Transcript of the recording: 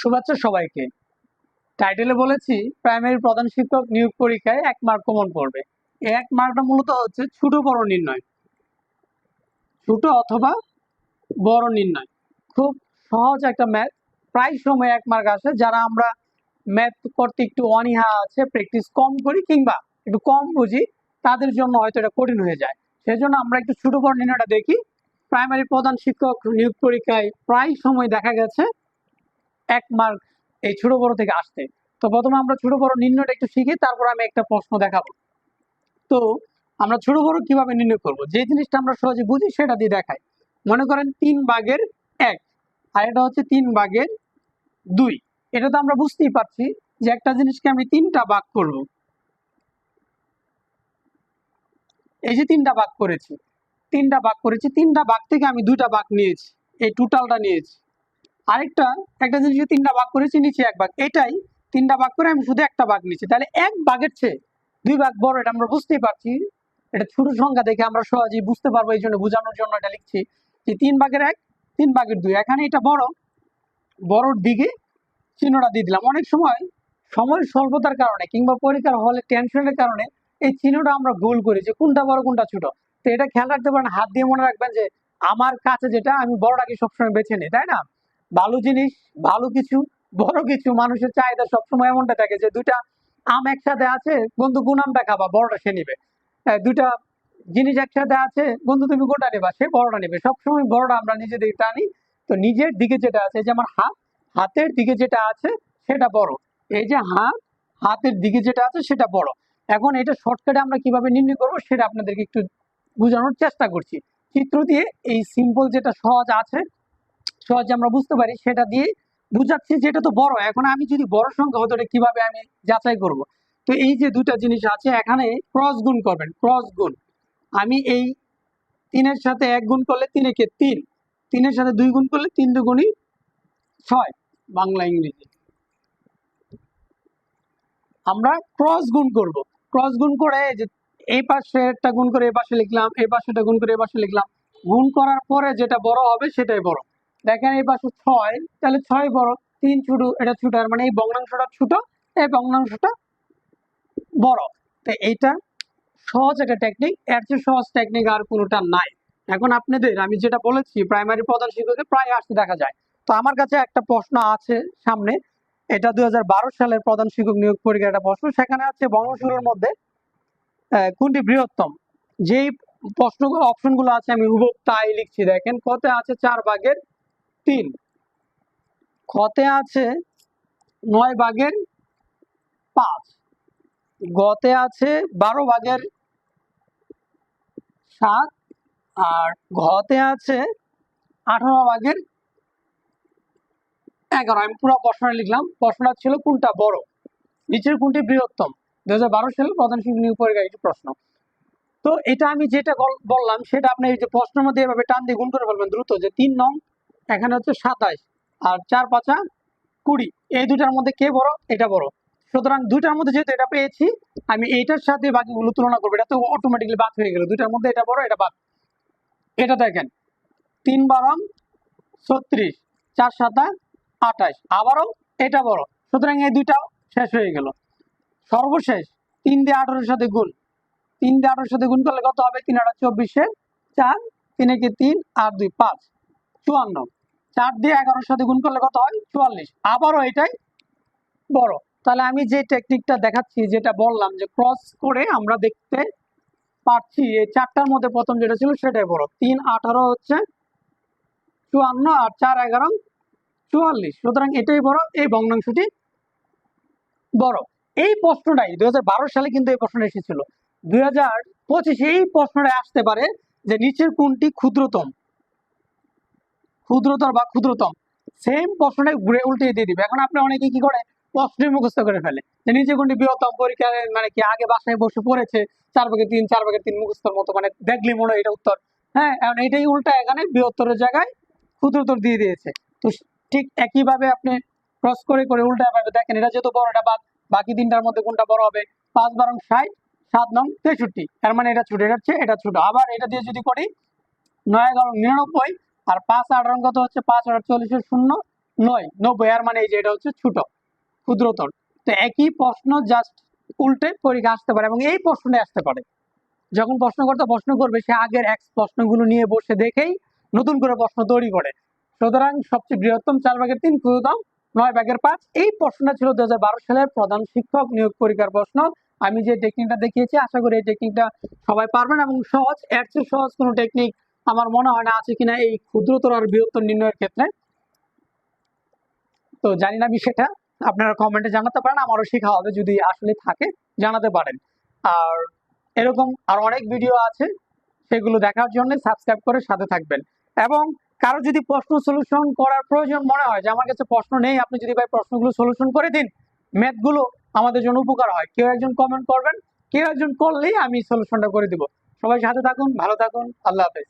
শুভেচ্ছা সবাইকে। টাইটেলে বলেছি প্রাইমারি প্রধান শিক্ষক নিয়োগ পরীক্ষায় এক মার্ক কমন পড়বে। এই এক মার্কটা মূলত হচ্ছে ছোট, বড়, নির্ণয়। ছোট অথবা বড় নির্ণয়। খুব সহজ একটা ম্যাথ প্রায় সময় এক মার্ক আসে। যারা আমরা ম্যাথ করতে একটু অনীহা আছে প্র্যাকটিস কম করি কিংবা একটু কম বুঝি, তাদের জন্য হয়তো এটা কঠিন হয়ে যায়। সেজন্য আমরা একটু ছোট, বড় নির্ণয়টা দেখি। প্রাইমারি প্রধান শিক্ষক নিয়োগ পরীক্ষায় প্রায় সময় দেখা গেছে এক মার্ক এই ছোট বড় থেকে আসতে। তো প্রথমে আমরা ছোট বড় নির্ণয়টা একটু শিখি, তারপর আমি একটা প্রশ্ন দেখাবো। তো আমরা ছোট বড় কীভাবে নির্ণয় করব? যে জিনিসটা আমরা সহজে বুঝি সেটা দিয়ে দেখাই। মনে করেন তিন ভাগের এক, আর এটা হচ্ছে তিন ভাগের দুই। এটা তো আমরা বুঝতেই পারছি যে একটা জিনিসকে আমি তিনটা ভাগ করব। এই যে তিনটা ভাগ করেছি, তিনটা ভাগ করেছি, তিনটা ভাগ থেকে আমি দুইটা ভাগ নিয়েছি, এই টোটালটা নিয়েছি। আরেকটা, একটা জিনিসকে তিনটা ভাগ করেছি নিচে এক ভাগ। এটাই তিনটা ভাগ করে আমি শুধু একটা ভাগ নিচ্ছি। তাহলে এক ভাগের চেয়ে দুই ভাগ বড়, এটা আমরা বুঝতেই পারছি। এটা ছোট সংখ্যা দেখে আমরা সহজেই বুঝতে পারব এই জন্য বোঝানোর জন্য এটা লিখছি যে তিন ভাগের এক, তিন ভাগের দুই। এখানে এটা বড়, বড়র দিকে চিহ্নটা দিয়ে দিলাম। অনেক সময় সময় স্বল্পতার কারণে কিংবা পরীক্ষার হলে টেনশনের কারণে এই চিহ্নটা আমরা ভুল করি যে কোনটা বড়, কোনটা ছোট। তো এটা খেয়াল রাখতে পারেন, হাত দিয়ে মনে রাখবেন যে আমার কাছে যেটা, আমি বড়টাকে সবসময় বেছে নিই, তাই না? ভালো জিনিস, ভালো কিছু, বড় কিছু, মানুষের চাহিদা সবসময় এমনটা থাকে যে দুইটা আম একসাথে আছে, বন্ধু কোন আমটা খাবা, বড়টা সে নিবে। দুইটা জিনিস একসাথে আছে, বন্ধু তুমি গোটা নেবা, সে বড়টা নেবে। সবসময় বড়টা আমরা নিজের দিকে টানি। তো নিজের দিকে যেটা আছে, যেমন হাত, হাতের দিকে যেটা আছে, সেটা বড়। এই যে হাত, হাতের দিকে যেটা আছে, সেটা বড়। এখন এটা শর্টকাটে আমরা কীভাবে নির্ণয় করব, সেটা আপনাদেরকে একটু বোঝানোর চেষ্টা করছি। চিত্র দিয়ে এই সিম্পল যেটা সহজ আছে সহজে আমরা বুঝতে পারি, সেটা দিয়ে বুঝাচ্ছি যেটা তো বড়। এখন আমি যদি বড় সংখ্যা হতো, এটা কীভাবে আমি যাচাই করব? তো এই যে দুটা জিনিস আছে, এখানে ক্রস গুণ করবেন ক্রস গুণ। আমি এই তিনের সাথে এক গুণ করলে কে তিন। তিনের সাথে দুই গুণ করলে তিন দুগুণই ছয়, বাংলা ইংরেজি। আমরা ক্রস গুণ করব। ক্রস গুণ করে যে এই পাশেরটা গুণ করে, এই পাশে লিখলাম, এই পাশেটা গুণ করে, এই পাশে লিখলাম। গুণ করার পরে যেটা বড় হবে, সেটাই বড়। দেখেন এই পাশে ছয়, তাহলে ছয় বড়, তিন ছোট, এটা ছোট আর মানে এই ভগ্নাংশটা ছোট, এই ভগ্নাংশটা বড়। তো এইটা সহজ একটা টেকনিক এর চেয়ে সহজ টেকনিক আর কোনোটা নাই। এখন আপনাদের, আমি যেটা বলেছি প্রাইমারি প্রধান শিক্ষকে প্রায় আসতে দেখা যায়। তো আমার কাছে একটা প্রশ্ন আছে সামনে, এটা দুই হাজার বারো সালের প্রধান শিক্ষক নিয়োগ পরীক্ষার একটা প্রশ্ন, সেখানে আছে বঙ্গশুরের মধ্যে কোনটি বৃহত্তম? যেই প্রশ্নগুলো অপশনগুলো আছে, আমি হুবহু তাই লিখছি, দেখেন, কত আছে চার ভাগের তিন। খতে আছে নয় ভাগের পাঁচ। গতে আছে বারো ভাগের সাত। আর ঘতে আছে আঠারো ভাগের এগারো। আমি পুরো প্রশ্নটা লিখলাম। প্রশ্নটা ছিল কোনটা? বড়। নিচের কোনটি বৃহত্তম? দু হাজার বারো সালে প্রধান শিক্ষক নিয়োগ একটি প্রশ্ন। তো এটা আমি যেটা বললাম, সেটা আপনি এই যে প্রশ্নের মধ্যে এভাবে টান দিয়ে গুণ করে বলবেন দ্রুত যে তিন নং এখানে হচ্ছে সাতাইশ আর চার পাঁচা কুড়ি। এই দুটার মধ্যে কে বড়? এটা বড়। সুতরাং দুইটার মধ্যে যেহেতু এটা পেয়েছি, আমি এইটার সাথে বাকিগুলো তুলনা করব। এটা তো অটোমেটিকলি বাদ হয়ে গেল। দুইটার মধ্যে এটা বড়, এটা বাদ। এটা দেখেন, তিন বারং ছত্রিশ, চার সাতা আঠাশ আবারও এটা বড়। সুতরাং এই দুইটাও শেষ হয়ে গেল। সর্বশেষ, তিন দিয়ে আঠারোর সাথে গুণ। তিন দিয়ে আঠারোর সাথে গুণ করলে কত হবে? তিন আঠারো চব্বিশে চার, তিন একে তিন আর দুই, পাঁচ। চুয়ান্ন। চার দিয়ে এগারোর সাথে গুণ করলে কত হয়? চুয়াল্লিশ। আবারও এটাই বড়। তাহলে আমি যে টেকনিকটা দেখাচ্ছি, যেটা বললাম যে ক্রস করে আমরা দেখতে পাচ্ছি এই চারটার মধ্যে প্রথম যেটা ছিল সেটাই বড়। তিন, আঠারো হচ্ছে চুয়ান্ন আর চার, এগারো, চুয়াল্লিশ। সুতরাং এটাই বড়, এই ভগ্নাংশটি বড়। এই প্রশ্নটাই দুই হাজার বারো সালে কিন্তু এই প্রশ্নটা এসেছিল। দুই হাজার পঁচিশে এই প্রশ্নটা আসতে পারে যে নিচের কোনটি ক্ষুদ্রতম? ক্ষুদ্রতর বা ক্ষুদ্রতম সেম প্রশ্নটাই ঘুরে উল্টে দিয়ে দিবে। এখন আপনি অনেকে কি করে? প্রশ্নই মুখস্থ করে ফেলে। যে নিচে কোনটি বৃহত্তম পরীক্ষায় মানে কি আগে বাসায় বসে পড়েছে, চার ভাগে তিন, চার ভাগে তিন মুখস্থর মতো মানে দেখলি মনে এটা উত্তর। হ্যাঁ এখন এটাই উল্টা এখানে বৃহত্তরের জায়গায় ক্ষুদ্রতর দিয়ে দিয়েছে। তো ঠিক একইভাবে আপনি ক্রস করে করে উল্টা ভাবে দেখেন, এটা যেহেতু বড়, এটা বাদ। বাকি তিনটার মধ্যে কোনটা বড় হবে? পাঁচ বারং ষাট, সাত নং তেষট্টি। তার মানে এটা ছোট এটা হচ্ছে এটা ছোট। আবার এটা দিয়ে যদি করি, নয় এগারো নিরানব্বই আর পাঁচ আট রং কত হচ্ছে? পাঁচ আট চল্লিশের শূন্য, নয়। নব্বই আর মানে এই যে এটা হচ্ছে ছোট, ক্ষুদ্রতর। তো একই প্রশ্ন জাস্ট উল্টে পরীক্ষা আসতে পারে এবং এই প্রশ্নে আসতে পারে। যখন প্রশ্ন করতে প্রশ্ন করবে, সে আগের এক প্রশ্নগুলো নিয়ে বসে দেখেই নতুন করে প্রশ্ন তৈরি করে। সুতরাং সবচেয়ে বৃহত্তম চার ভাগের তিন, ক্ষুদ্রতম নয় ভাগের পাঁচ। এই প্রশ্নটা ছিল দুই হাজার বারো সালের প্রধান শিক্ষক নিয়োগ পরীক্ষার প্রশ্ন। আমি যে টেকনিকটা দেখিয়েছি, আশা করি এই টেকনিকটা সবাই পারবেন এবং সহজ, এর চেয়ে সহজ কোনো টেকনিক আমার মনে হয় না আছে কিনা এই ক্ষুদ্রতর আর বৃহত্তর নির্ণয়ের ক্ষেত্রে। তো জানি না বিষয়টা। আপনারা কমেন্টে জানাতে পারেন, আমারও শেখা হবে যদি আসলে থাকে, জানাতে পারেন। আর এরকম আর অনেক ভিডিও আছে, সেগুলো দেখার জন্য সাবস্ক্রাইব করে সাথে থাকবেন। এবং কারও যদি প্রশ্ন সলিউশন করার প্রয়োজন মনে হয়, যে আমার কাছে প্রশ্ন নেই, আপনি যদি ভাই প্রশ্নগুলো সলিউশন করে দিন ম্যাথগুলো আমাদের জন্য উপকার হয়। কেউ একজন কমেন্ট করবেন, কেউ একজন করলেই আমি সলিউশনটা করে দিব। সবাই সাথে থাকুন, ভালো থাকুন, আল্লাহ হাফেজ।